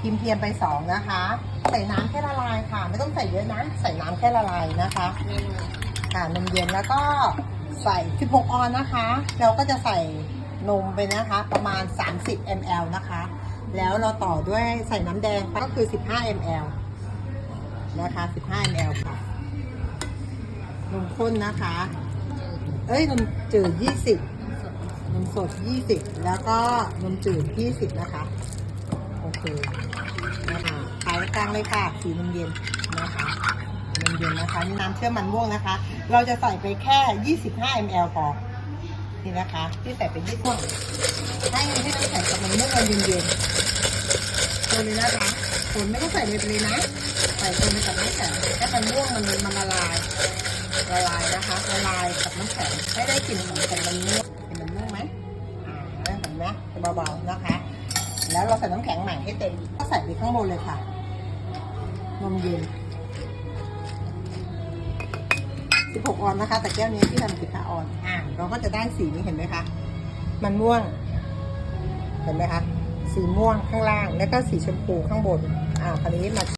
ครีมเทียมไปสองนะคะ ใส่น้ำแค่ละลายค่ะ ไม่ต้องใส่เยอะนะ ใส่น้ำแค่ละลายนะคะค่ะนมเย็นแล้วก็ใส่ 16 ออนนะคะ เราก็จะใส่นมไปนะคะ ประมาณ 30 ml นะคะ แล้วเราต่อด้วยใส่น้ำแดงก็คือ 15 ml นะคะ 15 ml ค่ะ นมข้นนะคะ เอ้ย นมจืด 20น้ำสดนมสด 20 แล้วก็นมจืด 20 นะคะ โอเค กลางเลยค่ะสีนมเย็นนะคะนมเย็นนะคะนี่น้ำเชื่อมมันม่วงนะคะ เราจะใส่ไปแค่ 25 ml พอนี่นะคะที่ใส่ไปยี่สิบให้ให้น้ำแข็งกับมันม่วงมันเย็นๆตัวนี้นะคะฝนไม่ต้องใส่เลยเลยนะ ใส่ตัวนี้กับน้ำแข็งให้มันม่วงมันมันละลายละลายนะคะละลายกับน้ำแข็งให้ได้กลิ่นของของมันม่วงเห็นมันม่วงไหมอ่าเห็นไหมเบาๆนะคะ แล้วเราใส่น้ำแข็งใหม่ให้เต็มก็ใส่ไปข้างบนเลยค่ะ นมเย็น 16 ออนนะคะ แต่แก้วนี้ที่ทำ15ออน อ่าเราก็จะได้สีนี้เห็นไหมคะ มันม่วง เห็นไหมคะ สีม่วงข้างล่าง แล้วก็สีชมพูข้างบน อ่า คราวนี้มา